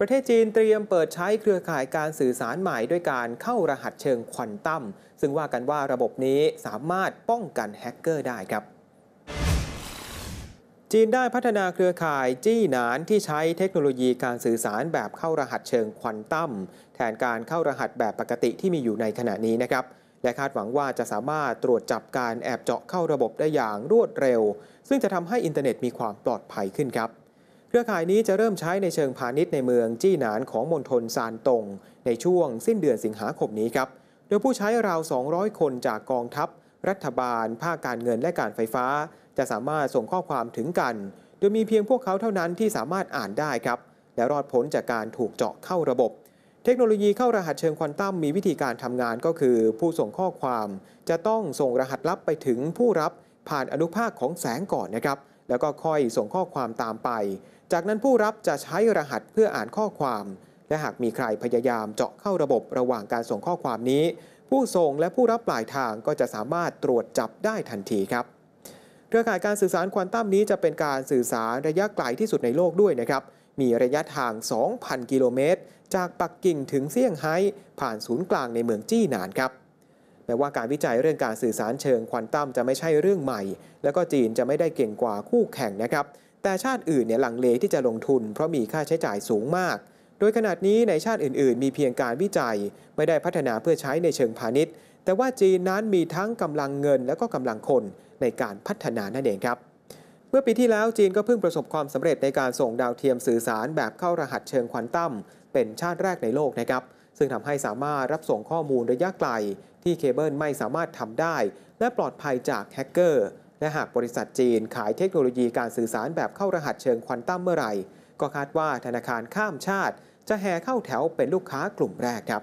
ประเทศจีนเตรียมเปิดใช้เครือข่ายการสื่อสารใหม่ด้วยการเข้ารหัสเชิงควอนตัม ซึ่งว่ากันว่าระบบนี้สามารถป้องกันแฮกเกอร์ได้ครับ จีนได้พัฒนาเครือข่ายจี้หนานที่ใช้เทคโนโลยีการสื่อสารแบบเข้ารหัสเชิงควอนตัม แทนการเข้ารหัสแบบปกติที่มีอยู่ในขณะนี้นะครับและคาดหวังว่าจะสามารถตรวจจับการแอบเจาะเข้าระบบได้อย่างรวดเร็ว ซึ่งจะทำให้อินเทอร์เน็ตมีความปลอดภัยขึ้นครับ เครือข่ายนี้จะเริ่มใช้ในเชิงพาณิชย์ในเมืองจี้หนานของมณฑลซานตง ในช่วงสิ้นเดือนสิงหาคมนี้ครับโดยผู้ใช้ราว 200 คนจากกองทัพ รัฐบาล ภาคการเงินและการไฟฟ้า จะสามารถส่งข้อความถึงกัน โดยมีเพียงพวกเขาเท่านั้นที่สามารถอ่านได้ครับ และรอดพ้นจากการถูกเจาะเข้าระบบ เทคโนโลยีเข้ารหัสเชิงควอนตัมมีวิธีการทำงานก็คือ ผู้ส่งข้อความ จะต้องส่งรหัสลับไปถึงผู้รับผ่านอนุภาคของแสงก่อนนะครับ แล้วก็ค่อยส่งข้อความตามไป จากนั้นผู้รับจะใช้รหัสเพื่ออ่านข้อความ และหากมีใครพยายามเจาะเข้าระบบระหว่างการส่งข้อความนี้ ผู้ส่งและผู้รับปลายทางก็จะสามารถตรวจจับได้ทันทีครับเครือข่ายการสื่อสารควอนตัมนี้จะเป็นการสื่อสารระยะไกลที่สุดในโลกด้วยนะครับ มีระยะทาง 2,000 กิโลเมตร จากปักกิ่งถึงเซี่ยงไฮ้ผ่านศูนย์กลางในเมืองจี้หนานครับ แม้ว่าการวิจัยเรื่องการสื่อสารเชิงควอนตัมจะไม่ใช่เรื่องใหม่ แล้วก็จีนจะไม่ได้เก่งกว่าคู่แข่งนะครับ แต่ชาติอื่นเนี่ยหลังเลที่จะลงทุน เพราะมีค่าใช้จ่ายสูงมาก โดยขนาดนี้ในชาติอื่น ๆ มีเพียงการวิจัย ไม่ได้พัฒนาเพื่อใช้ในเชิงพาณิชย์ แต่ว่าจีนนั้นมีทั้งกำลังเงินและก็กำลังคนในการพัฒนานั่นเองครับเมื่อปีที่แล้วจีนก็เพิ่งประสบความสำเร็จในการส่งดาวเทียมสื่อสารแบบเข้ารหัสเชิงควอนตัมเป็นชาติแรกในโลกนะครับ ซึ่งทำให้สามารถรับส่งข้อมูลระยะไกล ที่เคเบิลไม่สามารถทำได้ และปลอดภัยจากแฮกเกอร์ และหากบริษัทจีนขายเทคโนโลยีการสื่อสารแบบเข้ารหัสเชิงควอนตัมเมื่อไหร่ ก็คาดว่าธนาคารข้ามชาติ จะแห่เข้าแถวเป็นลูกค้ากลุ่มแรกครับ